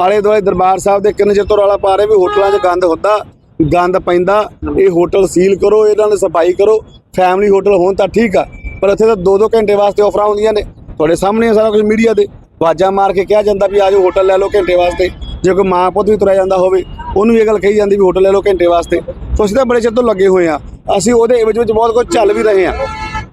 ਆਲੇ ਦੁਆਲੇ ਦਰਬਾਰ ਸਾਹਿਬ ਦੇ ਕਿੰਨੇ ਚਿਰ ਤੋਂ ਰੌਲਾ ਪਾ ਰਹੇ ਵੀ ਹੋਟਲਾਂ 'ਚ ਗੰਦ ਹੁੰਦਾ, ਗੰਦ ਪੈਂਦਾ, ਇਹ ਹੋਟਲ ਸੀਲ ਕਰੋ, ਇਹਨਾਂ ਦੀ ਸਫ਼ਾਈ ਕਰੋ ਫੈਮਿਲੀ ਹੋਟਲ ਹੋਣ ਤਾਂ ਠੀਕ ਆ, ਪਰ ਇੱਥੇ ਤਾਂ 2-2 ਘੰਟੇ ਵਾਸਤੇ ਆਫਰਾਂ ਹੁੰਦੀਆਂ ਨੇ, ਤੁਹਾਡੇ ਸਾਹਮਣੇ ਆ ਸਾਰਾ ਕੁਝ ਮੀਡੀਆ ਦੇ ਆਵਾਜ਼ਾਂ ਮਾਰ ਕੇ ਕਿਹਾ ਜਾਂਦਾ ਵੀ ਆਜੋ ਹੋਟਲ ਲੈ ਲਓ ਘੰਟੇ ਵਾਸਤੇ, ਜੇ ਕੋਈ ਮਾਂ ਪੁੱਤ ਵੀ ਤੁਰਿਆ ਜਾਂਦਾ ਹੋਵੇ, ਉਹਨੂੰ ਇਹ ਗੱਲ ਕਹੀ ਜਾਂਦੀ ਵੀ ਹੋਟਲ ਲੈ ਲਓ ਘੰਟੇ ਵਾਸਤੇ ਸੋ ਅਸੀਂ ਤਾਂ ਬੜੇ ਚਿਰ ਤੋਂ ਲੱਗੇ ਹੋਏ ਆ, ਅਸੀਂ ਉਹਦੇ ਵਿੱਚ ਵਿੱਚ ਬਹੁਤ ਕੁਝ ਚੱਲ ਵੀ ਰਹੇ ਆ,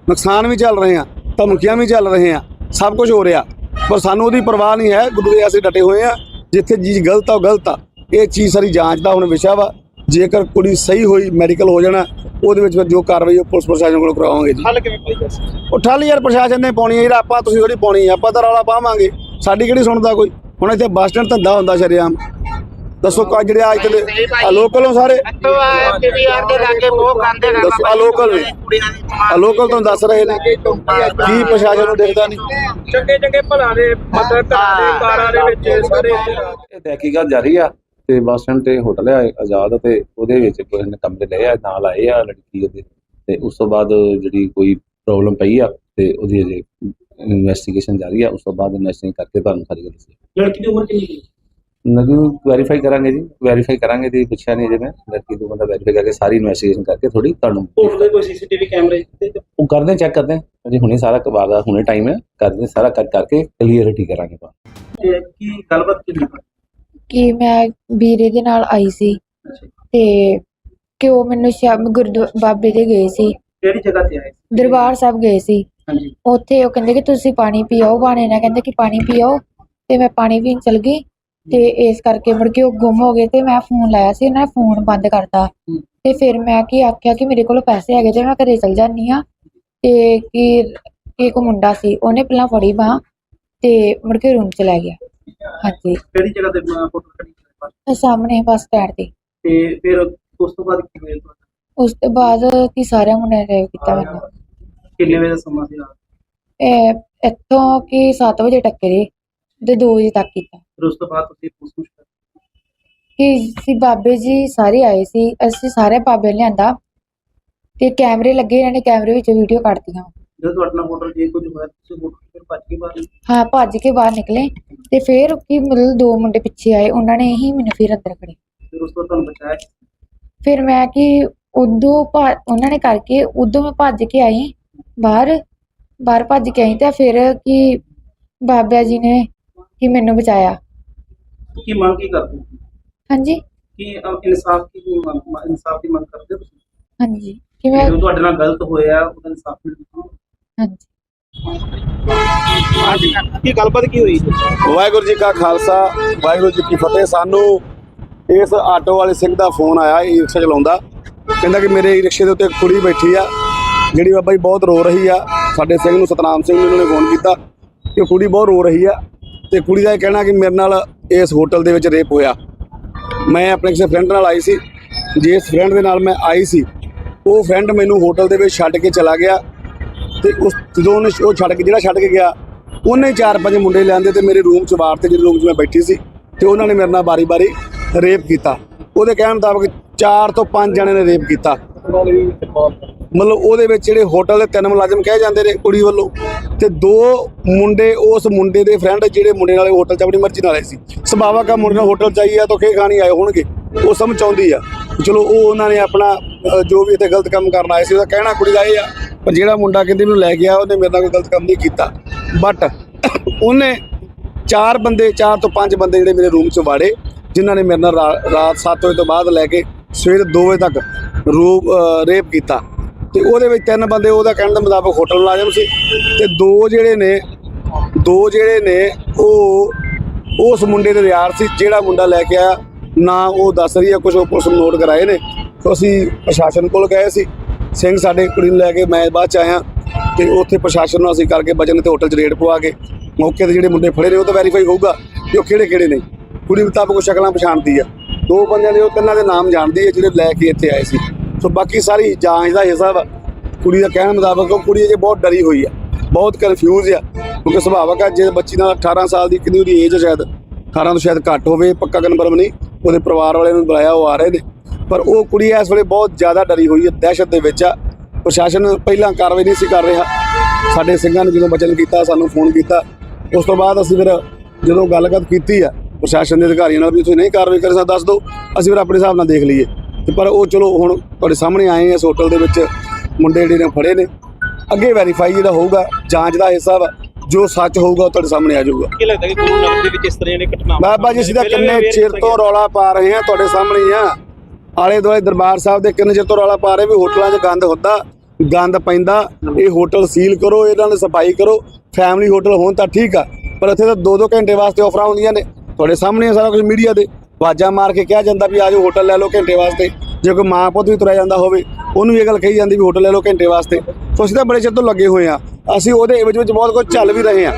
ਨੁਕਸਾਨ ਵੀ ਚੱਲ ਰਹੇ ਆ, ਧਮਕੀਆਂ ਵੀ ਚੱਲ ਰਹੇ ਆ, ਸਭ ਕੁਝ ਹੋ ਰਿਹਾ, ਪਰ ਸਾਨੂੰ ਉਹਦੀ ਪਰਵਾਹ ਨਹੀਂ ਹੈ ਗੁਰੂ ਦੇ ਅਸੀਂ ਡਟੇ ਹੋਏ ਆ ਜਿੱਥੇ ਚੀਜ਼ ਗਲਤ ਆ ਗਲਤ ਆ। ਇਹ ਚੀਜ਼ ਸਾਰੀ ਜਾਂਚ ਦਾ ਹੁਣ ਵਿਸ਼ਾ ਵਾ। ਜੇਕਰ ਕੁੜੀ ਸਹੀ ਹੋਈ ਮੈਡੀਕਲ ਹੋ ਜਾਣਾ ਉਹਦੇ ਵਿੱਚ ਫਿਰ ਜੋ ਕਾਰਵਾਈ ਉਹ ਪੁਲਿਸ ਪ੍ਰਸ਼ਾਸਨ ਕੋਲ ਕਰਾਵਾਂਗੇ ਜੀ। ਹੱਲ ਕਿਵੇਂ ਪਾਈ ਜਾ ਸਕਦੀ ਉਹ ਠੱਲ ਯਾਰ ਪ੍ਰਸ਼ਾਸਨ ਨੇ ਪਾਉਣੀ ਹੈ ਜਿਹੜਾ ਆਪਾਂ ਤੁਸੀਂ ਥੋੜੀ ਪਾਉਣੀ ਆਪਾਂ ਤਾਂ ਰੌਲਾ ਪਾਵਾਂਗੇ। ਸਾਡੀ ਕਿਹੜੀ ਸੁਣਦਾ ਕੋਈ? ਹੁਣ ਇੱਥੇ ਬੱਸ ਸਟੈਂਡ ਧੰਦਾ ਹੁੰਦਾ ਸ਼ਰੇਆਮ। ਦੱਸੋ ਕਾ ਜਿਹੜੇ ਅੱਜ ਤੇ ਆ ਲੋਕਲ ਹੋ ਸਾਰੇ? ਤੋਂ ਪੀਵੀਆਰ ਦੇ ਲਾਗੇ ਬਹੁਤ ਗੰਦੇ ਨੇ ਦੱਸੋ ਆ ਲੋਕਲ ਨੇ? ਆ ਲੋਕਲ ਤੁਹਾਨੂੰ ਦੱਸ ਰਹੇ ਨੇ। ਕੀ ਪ੍ਰਸ਼ਾਸਨ ਨੂੰ ਦਿਖਦਾ ਨਹੀਂ? ਚੰਗੇ ਚੰਗੇ ਭਲਾ ਦੇ ਮਤਲਬ ਘਰਾਂ ਦੇ ਕਾਰਾਂ ਦੇ ਵਿੱਚ ਸਾਰੇ ਇਹ ਤਹਿਕੀਕਾਤ ਜਾਰੀ ਆ ਤੇ ਬੱਸ ਸਟੈਂਡ ਤੇ ਹੋਟਲ ਆ ਆਜ਼ਾਦ ਤੇ ਉਹਦੇ ਵਿੱਚ ਕਿਸੇ ਨੇ ਕਮਰੇ ਲਏ ਆ ਨਾਲ ਆਏ ਆ ਲੜਕੀ ਉਹਦੇ। ਤੇ ਉਸ ਤੋਂ ਬਾਅਦ ਜਿਹੜੀ ਕੋਈ ਪ੍ਰੋਬਲਮ ਪਈ ਆ ਤੇ ਉਹਦੀ ਅਜੇ ਇਨਵੈਸਟੀਗੇਸ਼ਨ ਜਾਰੀ ਆ ਉਸ ਤੋਂ ਬਾਅਦ ਇਨਵੈਸਟਿਗੇਸ਼ਨ ਕਰਕੇ ਤੁਹਾਨੂੰ ਸਾਰੀ ਗੱਲ ਦੱਸੀ। ਲੜਕੀ ਦੀ ਉਮਰ ਕਿੰਨੀ ਹੈ? ਨਗੂ ਵੈਰੀਫਾਈ ਕਰਾਂਗੇ ਜੀ। ਵੈਰੀਫਾਈ ਕਰਾਂਗੇ ਜੀ ਪੁੱਛਿਆ ਨਹੀਂ ਜੇ ਮੈਂ। ਲੜਕੀ ਤੋਂ ਬੰਦਾ ਵੈਰੀਫਾਈ ਕਰਕੇ ਸਾਰੀ ਇਨਵੈਸਟੀਗੇਸ਼ਨ ਕਰਕੇ ਥੋੜੀ ਤੁਹਾਨੂੰ ਕੋਈ ਸੀਸੀਟੀਵੀ ਕੈਮਰੇ ਤੇ ਉਹ ਕਰਦੇ ਚੈੱਕ ਕਰਦੇ ਹਾਂ। ਅਜੇ ਹੁਣੇ ਸਾਰਾ ਕਬਾਰ ਦਾ ਹੁਣੇ ਟਾਈਮ ਹੈ। ਕਰਦੇ ਸਾਰਾ ਕਰ ਕਰਕੇ ਕਲੀਅਰਿਟੀ ਕਰਾਂਗੇ ਤੇ ਕੀ ਗੱਲਬਾਤ ਕੀ ਹੋਈ? ਕਿ ਮੈਂ ਵੀਰੇ ਦੇ ਨਾਲ ਆਈ ਸੀ ਤੇ ਕਿ ਉਹ ਮੈਨੂੰ ਸ਼ਾਮ ਗੁਰਦੁਆਰਾ ਬਾਬੇ ਦੇ ਗਏ ਸੀ। ਕਿਹੜੀ ਜਗ੍ਹਾ ਤੇ ਆਏ ਸੀ? ਦਰਬਾਰ ਸਾਹਿਬ ਗਏ ਸੀ। ਹਾਂਜੀ। ਉੱਥੇ ਉਹ ਕਹਿੰਦੇ ਕਿ ਤੁਸੀਂ ਪਾਣੀ ਪੀਓ। ਬਾਣੇ ਨਾਲ ਕਹਿੰਦੇ ਕਿ ਪਾਣੀ ਪੀਓ। ਤੇ ਮੈਂ ਪਾਣੀ ਪੀਣ ਚਲ ਗਈ। ਤੇ ਇਸ ਕਰਕੇ ਮੁੜ ਕੇ ਉਹ ਗੁੰਮ ਹੋ ਗਏ ਤੇ ਮੈਂ ਫੋਨ ਲਾਇਆ ਸੀ ਉਹਨਾਂ ਨੇ ਫੋਨ ਬੰਦ ਕਰਤਾ। ਤੇ ਫਿਰ ਮੈਂ ਕੀ ਆਖਿਆ ਕਿ ਮੇਰੇ ਕੋਲ ਪੈਸੇ ਹੈਗੇ ਤੇ ਮੈਂ ਘਰੇ ਚਲ ਜਾਂਦੀ ਆ ਤੇ ਕਿ ਇੱਕ ਮੁੰਡਾ ਸੀ ਉਹਨੇ ਪਹਿਲਾਂ ਫੜੀ ਬਾਂਹ ਤੇ ਮੁੜ ਕੇ ਰੂਮ ਚ ਲੈ ਗਿਆ ਹਾਂਜੀ ਕਿਹੜੀ ਜਗ੍ਹਾ ਤੇ ਫੋਟੋ ਖੜੀ? ਤੇ ਸਾਹਮਣੇ ਬੱਸ ਸਟੈਂਡ ਤੇ ਤੇ ਫਿਰ ਉਸ ਤੋਂ ਬਾਅਦ ਕੀ ਹੋਇਆ? ਉਸ ਤੋਂ ਬਾਅਦ ਕੀ ਸਾਰਿਆਂ ਮੁੰਡਿਆਂ ਨੇ ਰੇਪ ਕੀਤਾ ਮੈਨੂੰ ਕਿੰਨੇ ਵਜੇ ਦਾ ਸਮਾਂ ਸੀ? ਇਹ ਇੱਥੋਂ ਕਿ 7 ਵਜੇ ਟੱਕਰੇ ਤੇ 2 ਵਜੇ ਤੱਕ ਕੀਤਾ ਫਿਰ ਉਸ ਤੋਂ ਬਾਅਦ ਤੁਸੀਂ ਸ਼ਿਕਾਇਤ ਕਿ ਸੀ ਬਾਬੇ ਜੀ ਸਾਰੇ ਆਏ ਸੀ ਅਸੀਂ ਸਾਰੇ ਬਾਬੇ ਨੇ ਲਿਆਂਦਾ ਤੇ ਕੈਮਰੇ ਲੱਗੇ ਇਹਨਾਂ ਨੇ ਕੈਮਰੇ ਵਿੱਚ ਵੀਡੀਓ ਕੱਢਤੀਆਂ। ਜਦੋਂ ਤੁਹਾਡੇ ਹੋਟਲ ਜੇ ਕੁਝ ਹੋਇਆ ਤੁਸੀਂ ਹੋਟਲ ਫਿਰ ਭੱਜ ਕੇ ਬਾਹਰ। ਹਾਂ ਭੱਜ ਕੇ ਬਾਹਰ ਨਿਕਲੇ ਤੇ ਫਿਰ ਕੀ ਮਤਲਬ ਦੋ ਮੁੰਡੇ ਪਿੱਛੇ ਆਏ ਉਹਨਾਂ ਨੇ ਹੀ ਮੈਨੂੰ ਫਿਰ ਅੰਦਰ ਖੜੇ ਫਿਰ ਉਸ ਤੋਂ ਤੁਹਾਨੂੰ ਬਚਾਇਆ ਫਿਰ ਮੈਂ ਕਿ ਉਦੋਂ ਭਾ- ਉਹਨਾਂ ਨੇ ਕਰਕੇ ਉਦੋਂ ਮੈਂ ਭੱਜ ਕੇ ਆਈ ਬਾਹਰ ਬਾਹਰ ਭੱਜ ਕੇ ਆਈ ਤਾਂ ਫਿਰ ਕਿ ਬਾਬਾ ਜੀ ਨੇ ਕਿ ਮੈਨੂੰ ਬਚਾਇਆ। ਕੀ ਮੰਗ ਕੀ ਕਰਦੇ ਹੋ? ਹਾਂਜੀ। ਕੀ ਅਹ, ਇਨਸਾਫ ਕੀ ਮੰਗ ਇਨਸਾਫ ਦੀ ਮੰਗ ਕਰਦੇ ਹੋ ਤੁਸੀਂ? ਹਾਂਜੀ। ਕਿ ਮੈਂ ਜੋ ਤੁਹਾਡੇ ਨਾਲ ਗਲਤ ਹੋਇਆ ਉਹਦਾ ਇਨਸਾਫ ਮਿਲਣਾ। ਹਾਂਜੀ। ਕੀ ਗੱਲਬਾਤ ਕੀ ਹੋਈ? ਵਾਹਿਗੁਰੂ ਜੀ ਕਾ ਖਾਲਸਾ ਵਾਹਿਗੁਰੂ ਜੀ ਕੀ ਫਤਿਹ। ਸਾਨੂੰ ਇਸ ਆਟੋ ਵਾਲੇ ਸਿੰਘ ਦਾ ਫੋਨ ਆਇਆ ਇਹ ਰਿਕਸ਼ਾ ਚਲਾਉਂਦਾ। ਕਹਿੰਦਾ ਕਿ ਮੇਰੇ ਰਿਕਸ਼ੇ ਦੇ ਉੱਤੇ ਇੱਕ ਕੁੜੀ ਬੈਠੀ ਆ ਜਿਹੜੀ ਬਾਬਾ ਜੀ ਬਹੁਤ ਰੋ ਰਹੀ ਆ। ਸਾਡੇ ਸਿੰਘ ਨੂੰ ਸਤਨਾਮ ਸਿੰਘ ਨੂੰ ਇਹਨਾਂ ਨੇ ਫੋਨ ਕੀਤਾ ਕਿ ਉਹ ਕੁੜੀ ਬਹੁਤ ਰੋ ਰਹੀ ਆ। ਤੇ ਕੁੜੀ ਦਾ ਇਹ ਕਹਿਣਾ ਕਿ ਮੇਰੇ ਨਾਲ ਇਸ ਹੋਟਲ ਦੇ ਵਿੱਚ ਰੇਪ ਹੋਇਆ। ਮੈਂ ਆਪਣੇ ਕਿਸੇ ਫਰੈਂਡ ਨਾਲ ਆਈ ਸੀ। ਜਿਸ ਫਰੈਂਡ ਦੇ ਨਾਲ ਮੈਂ ਆਈ ਸੀ, ਉਹ ਫਰੈਂਡ ਮੈਨੂੰ ਹੋਟਲ ਦੇ ਵਿੱਚ ਛੱਡ ਕੇ ਚਲਾ ਗਿਆ ਤੇ ਉਸ ਜਦੋਂ ਉਹਨੇ ਉਹ ਛੱਡ ਕੇ, ਜਿਹੜਾ ਛੱਡ ਕੇ ਗਿਆ, ਉਹਨੇ ਚਾਰ ਪੰਜ ਮੁੰਡੇ ਲਿਆਂਦੇ ਤੇ ਮੇਰੇ ਰੂਮ 'ਚ ਵਾਰ ਤੇ ਜਿਹੜੇ ਰੂਮ 'ਚ ਮੈਂ ਬੈਠੀ ਸੀ ਤੇ ਉਹਨਾਂ ਨੇ ਮੇਰੇ ਨਾਲ ਬਾਰੀ-ਬਾਰੀ ਰੇਪ ਕੀਤਾ। ਉਹਦੇ ਕਹਿਣ ਮੁਤਾਬਕ ਚਾਰ ਤੋਂ ਪੰਜ ਜਣੇ ਨੇ ਰੇਪ ਕੀਤਾ। ਮਤਲਬ ਉਹਦੇ ਵਿੱਚ ਜਿਹੜੇ ਹੋਟਲ ਦੇ ਤਿੰਨ ਮੁਲਾਜ਼ਮ ਕਹੇ ਜਾਂਦੇ ਨੇ ਕੁੜੀ ਵੱਲੋਂ, ਤੇ ਦੋ ਮੁੰਡੇ, ਉਸ ਮੁੰਡੇ ਦੇ ਫਰੈਂਡ ਜਿਹੜੇ ਮੁੰਡੇ ਨਾਲੇ ਹੋਟਲ 'ਚ ਆਪਣੀ ਮਰਜ਼ੀ ਨਾਲ ਆਏ ਸੀ। ਸੁਭਾਵਾ ਕਾ ਮੁੰਡੇ ਨਾਲ ਹੋਟਲ 'ਚ ਚਾਹੀਏ ਤਾਂ ਖੇ ਖਾਣੀ ਆਏ ਹੋਣਗੇ। ਉਹ ਸਮਝ ਆਉਂਦੀ ਆ। ਚਲੋ, ਉਹ ਉਹਨਾਂ ਨੇ ਆਪਣਾ ਜੋ ਵੀ ਇੱਥੇ ਗਲਤ ਕੰਮ ਕਰਨ ਆਏ ਸੀ, ਉਹਦਾ ਕਹਿਣਾ ਕੁੜੀ ਦਾ ਇਹ ਆ, ਪਰ ਜਿਹੜਾ ਮੁੰਡਾ ਕਹਿੰਦੇ ਮੈਨੂੰ ਲੈ ਗਿਆ, ਉਹਨੇ ਮੇਰੇ ਨਾਲ ਕੋਈ ਗਲਤ ਕੰਮ ਨਹੀਂ ਕੀਤਾ। ਬਟ ਉਹਨੇ ਚਾਰ ਬੰਦੇ, ਚਾਰ ਤੋਂ ਪੰਜ ਬੰਦੇ ਜਿਹੜੇ ਮੇਰੇ ਰੂਮ 'ਚ ਵਾੜੇ, ਜਿਨ੍ਹਾਂ ਨੇ ਮੇਰੇ ਨਾਲ ਰਾ- ਰਾਤ 7 ਵਜੇ ਤੋਂ ਬਾਅਦ ਲੈ ਕੇ ਸਵੇਰ 2 ਵਜੇ ਤੱਕ ਰੂਪ ਰੇਪ ਕੀਤਾ। ਤੇ ਉਹਦੇ ਵਿੱਚ ਤਿੰਨ ਬੰਦੇ, ਉਹਦਾ ਕਹਿਣ ਦੇ ਮੁਤਾਬਕ ਹੋਟਲ ਮੁਲਾਜ਼ਮ ਸੀ ਤੇ ਦੋ ਜਿਹੜੇ ਨੇ, ਦੋ ਜਿਹੜੇ ਨੇ ਉਹ, ਉਸ ਮੁੰਡੇ ਦੇ ਯਾਰ ਸੀ, ਜਿਹੜਾ ਮੁੰਡਾ ਲੈ ਕੇ ਆਇਆ, ਨਾ ਉਹ ਦੱਸ ਰਹੀ ਹੈ ਕੁਝ ਉਹ ਪੁਲਿਸ ਨੂੰ ਨੋਟ ਕਰਾਏ ਨੇ। ਤੇ ਅਸੀਂ ਪ੍ਰਸ਼ਾਸਨ ਕੋਲ ਗਏ ਸੀ, ਸਿੰਘ ਸਾਡੇ ਕੁੜੀ ਨੂੰ ਲੈ ਕੇ ਮੈਂ ਬਾਅਦ ਚ ਆਇਆ, ਤੇ ਉੱਥੇ ਪ੍ਰਸ਼ਾਸਨ ਨੂੰ ਅਸੀਂ ਕਰਕੇ ਬਚਨ ਤੇ ਹੋਟਲ 'ਚ ਰੇਡ ਪਵਾ ਕੇ ਮੌਕੇ ਤੇ ਜਿਹੜੇ ਮੁੰਡੇ ਫੜੇ ਨੇ, ਉਹ ਤਾਂ ਵੈਰੀਫਾਈ ਹੋਊਗਾ ਕਿ ਉਹ ਕਿਹੜੇ ਕਿਹੜੇ ਨੇ। ਕੁੜੀ ਮੁਤਾਬਕ ਉਹ ਸ਼ਕਲਾਂ ਪਛਾਣਦੀ ਆ। ਦੋ ਬੰਦਿਆਂ ਦੇ ਉਹ ਤਿੰਨਾਂ ਦੇ ਨਾਮ ਜਾਣਦੀ ਹੈ ਜਿਹੜੇ ਲੈ ਕੇ ਇੱਥੇ ਆਏ ਸੀ। ਸੋ ਬਾਕੀ ਸਾਰੀ ਜਾਂਚ ਦਾ ਹਿੱਸਾ ਵਾ। ਕੁੜੀ ਦਾ ਕਹਿਣ ਮੁਤਾਬਕ ਉਹ ਕੁੜੀ ਅਜੇ ਬਹੁਤ ਡਰੀ ਹੋਈ ਆ, ਬਹੁਤ ਕਨਫਿਊਜ਼ ਆ। ਕਿਉਂਕਿ ਸੁਭਾਵਕ ਆ ਜੇ ਬੱਚੀ ਨਾਲ 18 ਸਾਲ ਦੀ ਕਿੰਨੀ ਉਹਦੀ ਏਜ ਸ਼ਾਇਦ 18 ਤੋਂ ਸ਼ਾਇਦ ਘੱਟ ਹੋਵੇ, ਪੱਕਾ ਕਨਫਰਮ ਨਹੀਂ। ਉਹਦੇ ਪਰਿਵਾਰ ਵਾਲਿਆਂ ਨੂੰ ਬੁਲਾਇਆ, ਉਹ ਆ ਰਹੇ ਨੇ। ਪਰ ਉਹ ਕੁੜੀ ਇਸ ਵੇਲੇ ਬਹੁਤ ਜ਼ਿਆਦਾ ਡਰੀ ਹੋਈ ਹੈ ਦਹਿਸ਼ਤ ਦੇ ਵਿੱਚ ਆ। ਪ੍ਰਸ਼ਾਸਨ ਪਹਿਲਾਂ ਕਾਰਵਾਈ ਨਹੀਂ ਸੀ ਕਰ ਰਿਹਾ। ਸਾਡੇ ਸਿੰਘਾਂ ਨੇ ਜਦੋਂ ਬਚਨ ਕੀਤਾ, ਸਾਨੂੰ ਫੋਨ ਕੀਤਾ। ਉਸ ਤੋਂ ਬਾਅਦ ਅਸੀਂ ਫਿਰ ਜਦੋਂ ਗੱਲਬਾਤ ਕੀਤੀ ਆ, ਪ੍ਰਸ਼ਾਸਨ ਦੇ ਅਧਿਕਾਰੀਆਂ ਨਾਲ ਵੀ ਤੁਸੀਂ ਨਹੀਂ ਕਾਰਵਾਈ ਕਰ ਸਕਦਾ, ਦੱਸ ਦਿਓ। ਅਸੀਂ ਫਿਰ ਆਪਣੇ ਹਿਸਾਬ ਨਾਲ ਦੇਖ ਲਈਏ। ਤੇ ਪਰ ਉਹ ਚਲੋ ਹੁਣ ਤੁਹਾਡੇ ਸਾਹਮਣੇ ਆਏ ਆ ਇਸ ਹੋਟਲ ਦੇ ਵਿੱਚ। ਮੁੰਡੇ ਜਿਹੜੇ ਨੇ ਫੜੇ ਨੇ। ਅੱਗੇ ਵੈਰੀਫਾਈ ਜਿਹੜਾ ਹੋਊਗਾ ਜਾਂਚ ਦਾ ਹਿੱਸਾ ਵਾ। ਜੋ ਸੱਚ ਹੋਊਗਾ ਉਹ ਤੁਹਾਡੇ ਸਾਹਮਣੇ ਆ ਜਾਊਗਾ। ਕੀ ਲੱਗਦਾ ਕਿ ਗੁਰੂ ਨਗਰ ਦੇ ਵਿੱਚ ਇਸ ਤਰ੍ਹਾਂ ਦੀਆਂ ਘਟਨਾਵਾਂ? ਬਾਬਾ ਜੀ ਤਾਂ ਕਿੰਨੇ ਚਿਰ ਤੋਂ ਰੌਲਾ ਪਾ ਰਹੇ ਹਾਂ ਤੁਹਾਡੇ ਸਾਹਮਣੇ ਹੀ ਆ। ਆਲੇ ਦੁਆਲੇ ਦਰਬਾਰ ਸਾਹਿਬ ਦੇ ਕਿੰਨੇ ਚਿਰ ਤੋਂ ਰੌਲਾ ਪਾ ਰਹੇ ਵੀ ਹੋਟਲਾਂ 'ਚ ਗੰਦ ਹੁੰਦਾ ਗੰਦ ਪੈਂਦਾ। ਇਹ ਹੋਟਲ ਸੀਲ ਕਰੋ ਇਹਨਾਂ ਦੀ ਸਫ਼ਾਈ ਕਰੋ। ਫੈਮਿਲੀ ਹੋਟਲ ਹੋਣ ਤਾਂ ਠੀਕ ਆ ਪਰ ਇੱਥੇ ਤਾਂ 2-2 ਘੰਟੇ ਵਾਸਤੇ ਆਫਰਾਂ ਹੁੰਦੀਆਂ ਨੇ। ਤੁਹਾਡੇ ਸਾਹਮਣੇ ਆ ਸਾਰਾ ਕੁਝ ਮੀਡੀਆ ਦੇ। ਵਾਜਾਂ ਮਾਰ ਕੇ ਕਿਹਾ ਜਾਂਦਾ ਵੀ ਆਜੋ ਹੋਟਲ ਲੈ ਲਓ ਘੰਟੇ ਵਾਸਤੇ। ਜੇ ਕੋਈ ਮਾਂ ਪੁੱਤ ਵੀ ਤੁਰਿਆ ਜਾਂਦਾ ਹੋਵੇ, ਉਹਨੂੰ ਵੀ ਇਹ ਗੱਲ ਕਹੀ ਜਾਂਦੀ ਵੀ ਹੋਟਲ ਲੈ ਲਓ ਘੰਟੇ ਵਾਸਤੇ। ਸੋ ਅਸੀਂ ਤਾਂ ਬੜੇ ਚਿਰ ਤੋਂ ਲੱਗੇ ਹੋਏ ਆ ਅਸੀਂ ਉਹਦੇ ਵਿੱਚ ਵਿੱਚ ਬਹੁਤ ਕੁਝ ਚੱਲ ਵੀ ਰਹੇ ਆ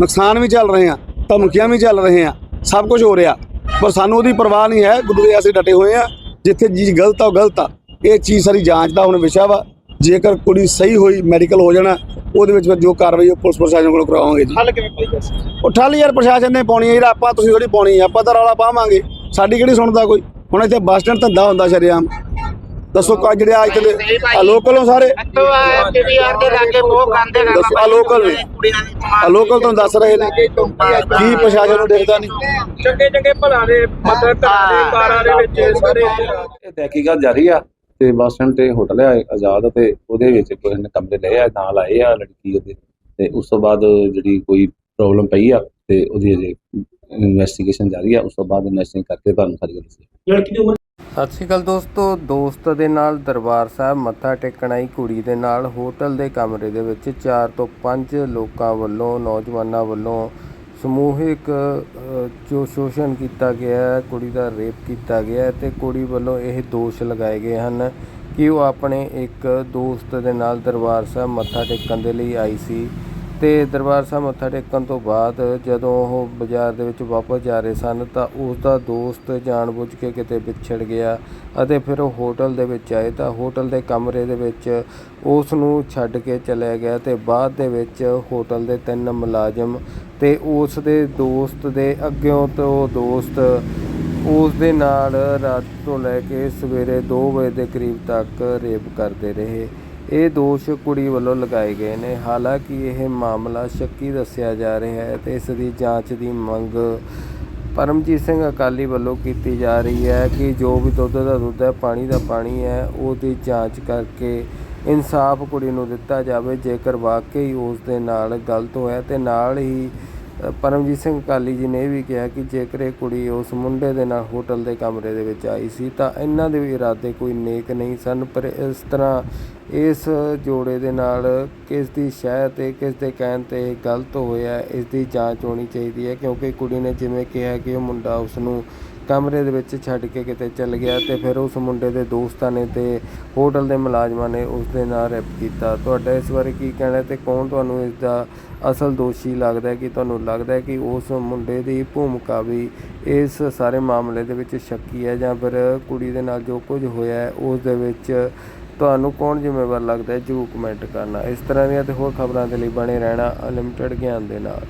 ਨੁਕਸਾਨ ਵੀ ਚੱਲ ਰਹੇ ਆ ਧਮਕੀਆਂ ਵੀ ਚੱਲ ਰਹੇ ਆ ਸਭ ਕੁਝ ਹੋ ਰਿਹਾ। ਪਰ ਸਾਨੂੰ ਉਹਦੀ ਪਰਵਾਹ ਨਹੀਂ ਹੈ, ਗੁਰੂ ਦੇ ਅਸੀਂ ਡਟੇ ਹੋਏ ਆ ਜਿੱਥੇ ਚੀਜ਼ ਗਲਤ ਆ, ਉਹ ਗਲਤ ਆ। ਇਹ ਚੀਜ਼ ਸਾਰੀ ਜਾਂਚ ਦਾ ਹੁਣ ਵਿਸ਼ਾ ਵਾ। ਜੇਕਰ ਕੁੜੀ ਸਹੀ ਹੋਈ ਮੈਡੀਕਲ ਹੋ ਜਾਣਾ ਉਹਦੇ ਵਿੱਚ ਫਿਰ ਜੋ ਕਾਰਵਾਈ ਉਹ ਪੁਲਿਸ ਪ੍ਰਸ਼ਾਸਨ ਕੋਲ ਕਰਾਵਾਂਗੇ ਜੀ। ਹੱਲ ਕਿਵੇਂ ਪਾਈ ਜਾ ਸਕਦਾ ਉਹ ਠੱਲ ਯਾਰ ਪ੍ਰਸ਼ਾਸਨ ਨੇ ਪਾਉਣੀ ਹੈ ਜਿਹੜਾ ਆਪਾਂ ਤੁਸੀਂ ਥੋੜੀ ਪਾਉਣੀ ਹੈ ਆਪਾਂ ਤਾਂ ਰੌਲਾ ਪਾਵਾਂਗੇ। ਸਾਡੀ ਕਿਹੜੀ ਸੁਣਦਾ ਕੋਈ? ਹੁਣ ਇੱਥੇ ਬੱਸ ਸਟੈਂਡ ਧੰਦਾ ਹੁੰਦਾ ਸ਼ਰੇਆਮ। ਦੱਸੋ ਕਾ ਜਿਹੜੇ ਅੱਜ ਦੇ ਆ ਲੋਕਲ ਹੋ ਸਾਰੇ? ਆ ਪੀਵੀਆਰ ਦੇ ਲਾਗੇ ਬਹੁਤ ਗੰਦੇ ਨੇ ਦੱਸੋ ਆ ਲੋਕਲ ਨੇ? ਆ ਲੋਕਲ ਤੁਹਾਨੂੰ ਦੱਸ ਰਹੇ ਨੇ। ਕੀ ਪ੍ਰਸ਼ਾਸਨ ਨੂੰ ਦੇਖਦਾ ਨਹੀਂ? ਚੰਗੇ ਚੰਗੇ ਭਲਾ ਦੇ ਮਤਲਬ ਘਰਾਂ ਦੇ ਕਾਰਾਂ ਦੇ ਵਿੱਚ ਸਾਰੇ ਇਹ ਤਹਿਕੀਕਾਤ ਜਾਰੀ ਆ। ਤੇ ਬੱਸ ਸਟੈਂਡ ਤੇ ਹੋਟਲ ਆ ਆਜ਼ਾਦ ਤੇ ਉਹਦੇ ਵਿੱਚ ਕੋਈ ਨੇ ਕਮਰੇ ਲਏ ਆ ਨਾਲ ਆਏ ਆ ਲੜਕੀ ਉਹਦੇ। ਤੇ ਉਸ ਤੋਂ ਬਾਅਦ ਜਿਹੜੀ ਕੋਈ ਪ੍ਰੋਬਲਮ ਪਈ ਆ ਤੇ ਉਹਦੀ ਅਜੇ ਇਨਵੈਸਟੀਗੇਸ਼ਨ ਜਾਰੀ ਆ ਉਸ ਤੋਂ ਬਾਅਦ ਇਨਵੈਸਟਿੰਗ ਕਰਕੇ ਤੁਹਾਨੂੰ ਸਾਰੀ ਗੱਲ ਦੱਸਾਂਗੇ ਲੜਕੀ ਦੀ ਉਮਰ? ਸਤਿ ਸ਼੍ਰੀ ਅਕਾਲ ਦੋਸਤੋ ਦੋਸਤ ਦੇ ਨਾਲ ਦਰਬਾਰ ਸਾਹਿਬ ਮੱਥਾ ਟੇਕਣ ਆਈ ਕੁੜੀ ਦੇ ਨਾਲ ਹੋਟਲ ਦੇ ਕਮਰੇ ਦੇ ਵਿੱਚ 4 ਤੋਂ 5 ਲੋਕਾਂ ਵੱਲੋਂ ਨੌਜਵਾਨਾਂ ਵੱਲੋਂ ਸਮੂਹਿਕ ਜੋ ਸ਼ੋਸ਼ਣ ਕੀਤਾ ਗਿਆ ਕੁੜੀ ਦਾ ਰੇਪ ਕੀਤਾ ਗਿਆ ਹੈ ਤੇ ਕੁੜੀ ਵੱਲੋਂ ਇਹ ਦੋਸ਼ ਲਗਾਏ ਗਏ ਹਨ ਕਿ ਉਹ ਆਪਣੇ ਇੱਕ ਦੋਸਤ ਦੇ ਨਾਲ ਦਰਬਾਰ ਸਾਹਿਬ ਮੱਥਾ ਟੇਕਣ ਦੇ ਲਈ ਆਈ ਸੀ। ਤੇ ਦਰਬਾਰ ਸਾਹਿਬ ਮੱਥਾ ਟੇਕਣ ਤੋਂ ਬਾਅਦ ਜਦੋਂ ਉਹ ਬਾਜ਼ਾਰ ਦੇ ਵਿੱਚ ਵਾਪਸ ਜਾ ਰਹੇ ਸਨ ਤਾਂ ਉਸ ਦਾ ਦੋਸਤ ਜਾਣਬੁੱਝ ਕੇ ਕਿਤੇ ਵਿਛੜ ਗਿਆ ਅਤੇ ਫਿਰ ਉਹ ਹੋਟਲ ਦੇ ਵਿੱਚ ਆਏ ਤਾਂ ਹੋਟਲ ਦੇ ਕਮਰੇ ਦੇ ਵਿੱਚ ਉਸ ਨੂੰ ਛੱਡ ਕੇ ਚਲਿਆ ਗਿਆ ਤੇ ਬਾਅਦ ਦੇ ਵਿੱਚ ਹੋਟਲ ਦੇ ਤਿੰਨ ਮੁਲਾਜ਼ਮ ਤੇ ਉਸ ਦੇ ਦੋਸਤ ਦੇ ਅੱਗਿਓਂ ਤੋਂ ਦੋਸਤ ਉਸ ਦੇ ਨਾਲ ਰਾਤ ਤੋਂ ਲੈ ਕੇ ਸਵੇਰੇ 2 ਵਜੇ ਦੇ ਕਰੀਬ ਤੱਕ ਰੇਪ ਕਰਦੇ ਰਹੇ। ਇਹ ਦੋਸ਼ ਕੁੜੀ ਵੱਲੋਂ ਲਗਾਏ ਗਏ ਨੇ। ਹਾਲਾਂਕਿ ਇਹ ਮਾਮਲਾ ਸ਼ੱਕੀ ਦੱਸਿਆ ਜਾ ਰਿਹਾ ਹੈ ਤੇ ਇਸ ਦੀ ਜਾਂਚ ਦੀ ਮੰਗ ਪਰਮਜੀਤ ਸਿੰਘ ਅਕਾਲੀ ਵੱਲੋਂ ਕੀਤੀ ਜਾ ਰਹੀ ਹੈ ਕਿ ਜੋ ਵੀ ਦੁੱਧ ਦਾ ਦੁੱਧ ਹੈ, ਪਾਣੀ ਦਾ ਪਾਣੀ ਹੈ, ਉਹਦੀ ਜਾਂਚ ਕਰਕੇ ਇਨਸਾਫ ਕੁੜੀ ਨੂੰ ਦਿੱਤਾ ਜਾਵੇ। ਜੇਕਰ ਵਾਕਈ ਉਸ ਦੇ ਨਾਲ ਗਲਤ ਹੋਇਆ ਤੇ ਨਾਲ ਹੀ ਪਰਮਜੀਤ ਸਿੰਘ ਅਕਾਲੀ ਜੀ ਨੇ ਇਹ ਵੀ ਕਿਹਾ ਕਿ ਜੇਕਰ ਇਹ ਕੁੜੀ ਉਸ ਮੁੰਡੇ ਦੇ ਨਾਲ ਹੋਟਲ ਦੇ ਕਮਰੇ ਦੇ ਵਿੱਚ ਆਈ ਸੀ ਤਾਂ ਇਹਨਾਂ ਦੇ ਵੀ ਇਰਾਦੇ ਕੋਈ ਨੇਕ ਨਹੀਂ ਸਨ, ਪਰ ਇਸ ਤਰ੍ਹਾਂ ਇਸ ਜੋੜੇ ਦੇ ਨਾਲ ਕਿਸ ਦੀ ਸ਼ਹਿ ਤੇ ਕਿਸ ਦੇ ਕਹਿਣ ਤੇ ਗਲਤ ਹੋਇਆ, ਇਸ ਦੀ ਜਾਂਚ ਹੋਣੀ ਚਾਹੀਦੀ ਹੈ ਕਿਉਂਕਿ ਕੁੜੀ ਨੇ ਜਿਵੇਂ ਕਿਹਾ ਕਿ ਉਹ ਮੁੰਡਾ ਉਸ ਨੂੰ ਕਮਰੇ ਦੇ ਵਿੱਚ ਛੱਡ ਕੇ ਕਿਤੇ ਚੱਲ ਗਿਆ ਤੇ ਫਿਰ ਉਸ ਮੁੰਡੇ ਦੇ ਦੋਸਤਾਂ ਨੇ ਤੇ ਹੋਟਲ ਦੇ ਮੁਲਾਜ਼ਮਾਂ ਨੇ ਉਸ ਦੇ ਨਾਲ ਰੈਪ ਕੀਤਾ। ਤੁਹਾਡਾ ਇਸ ਬਾਰੇ ਕੀ ਕਹਿਣਾ ਹੈ ਤੇ ਕੌਣ ਤੁਹਾਨੂੰ ਇਸ ਦਾ ਅਸਲ ਦੋਸ਼ੀ ਲੱਗਦਾ ਹੈ ਕਿ ਤੁਹਾਨੂੰ ਲੱਗਦਾ ਹੈ ਕਿ ਉਸ ਮੁੰਡੇ ਦੀ ਭੂਮਿਕਾ ਵੀ ਇਸ ਸਾਰੇ ਮਾਮਲੇ ਦੇ ਵਿੱਚ ਸ਼ੱਕੀ ਹੈ ਜਾਂ ਫਿਰ ਕੁੜੀ ਦੇ ਨਾਲ ਜੋ ਕੁਝ ਹੋਇਆ ਹੈ, ਉਸ ਦੇ ਵਿੱਚ ਤੁਹਾਨੂੰ ਕੌਣ ਜ਼ਿੰਮੇਵਾਰ ਲੱਗਦਾ ਹੈ? ਜਰੂਰ ਕਮੈਂਟ ਕਰਨਾ। ਇਸ ਤਰ੍ਹਾਂ ਦੀਆਂ ਤੇ ਹੋਰ ਖਬਰਾਂ ਦੇ ਲਈ ਬਣੇ ਰਹਿਣਾ ਅਨਲਿਮਟਿਡ ਗਿਆਨ ਦੇ ਨਾਲ।